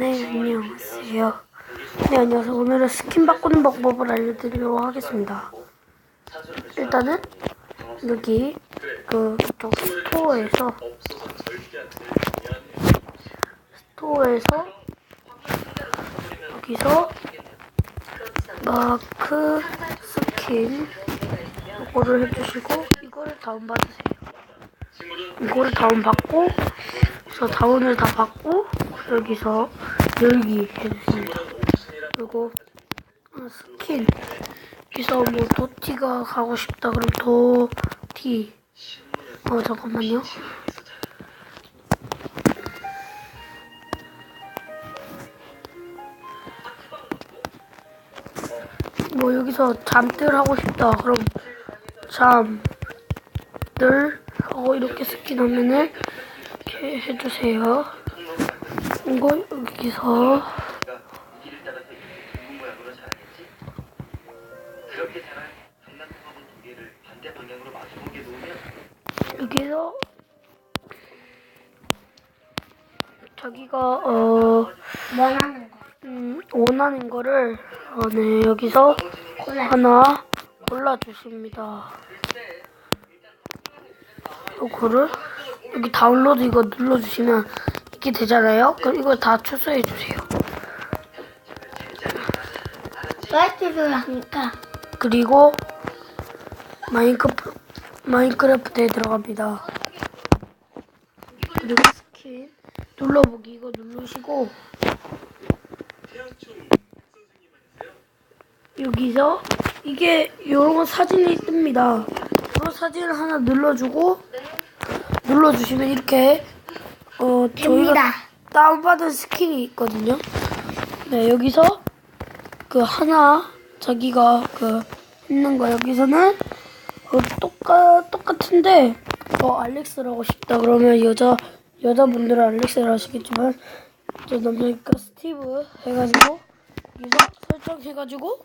네, 안녕하세요. 네, 안녕하세요. 오늘은 스킨 바꾸는 방법을 알려드리도록 하겠습니다. 일단은 여기 그 그쪽 스토어에서 스토어에서 여기서 마크 스킨 이거를 해주시고 이거를 다운받으세요. 이거를 다운받고 그래서 다운을 다 받고 여기서 열기 해주십니다. 그리고 어, 스킨 여기서 뭐 도티가 가고 싶다 그럼 도티 어 잠깐만요. 뭐 여기서 잠들 하고 싶다 그럼 잠들 하고 이렇게 스킨 하면은 이렇게 해주세요. 이거 여기서 여기서 자기가 어 원하는 거. 음, 원하는 거를 어, 네 여기서 하나 골라 주십니다. 요거를 여기 다운로드 이거 눌러주시면 이렇게 되잖아요. 그럼 이걸 다 추수해 주세요. 라이트를 하니까 그리고 마인크래프트 마인크래프트에 들어갑니다. 그리고 스킨 눌러보기 이거 누르시고 여기서 이게 요런 사진이 뜹니다. 요 사진을 하나 눌러주고 눌러주시면 이렇게 어 저희가 됩니다. 다운받은 스킨이 있거든요. 네 여기서 그 하나 자기가 그 있는 거 여기서는 어, 똑같 똑같은데 어 알렉스라고 싶다 그러면 여자 여자분들은 알렉스를 하시겠지만 저 남자니까 스티브 해가지고 여기서 설정해가지고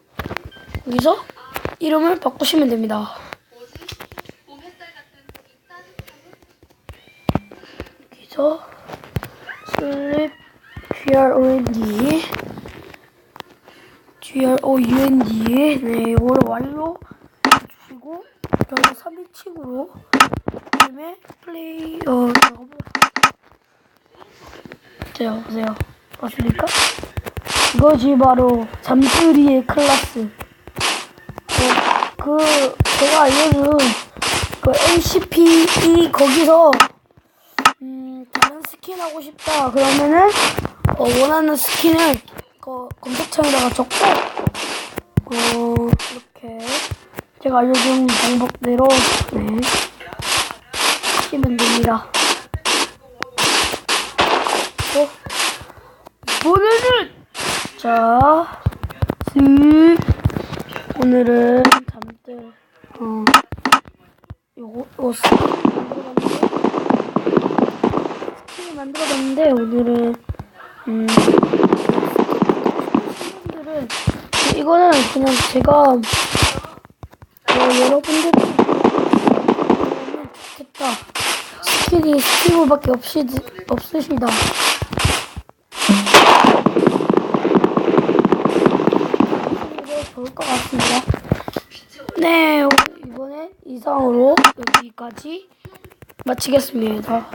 여기서 이름을 바꾸시면 됩니다. 여기서 슬립 GROND GROUND 네 이거를 완료 해주시고 여기 3인칭으로 그다음에 플레이 어 잠깐만 자 보세요. 맞습니까? 이것이 바로 잠들이의 클라스. 어, 그 제가 알려준 그 MCP 거기서 하고 싶다 그러면은 어, 원하는 스킨을 그 검색창에다가 적고 어, 이렇게 제가 알려준 방법대로 네, 하시면 됩니다. 또 오늘은 자, 슥 오늘은 잠들 어 요거 요 스킨 만들어봤는데 오늘은 음 이거는 그냥 제가 어, 여러분들 좋겠다 스킨이 스티브밖에 없시 없으시다. 좋을 것 같습니다. 네, 이번엔 이상으로 여기까지 마치겠습니다.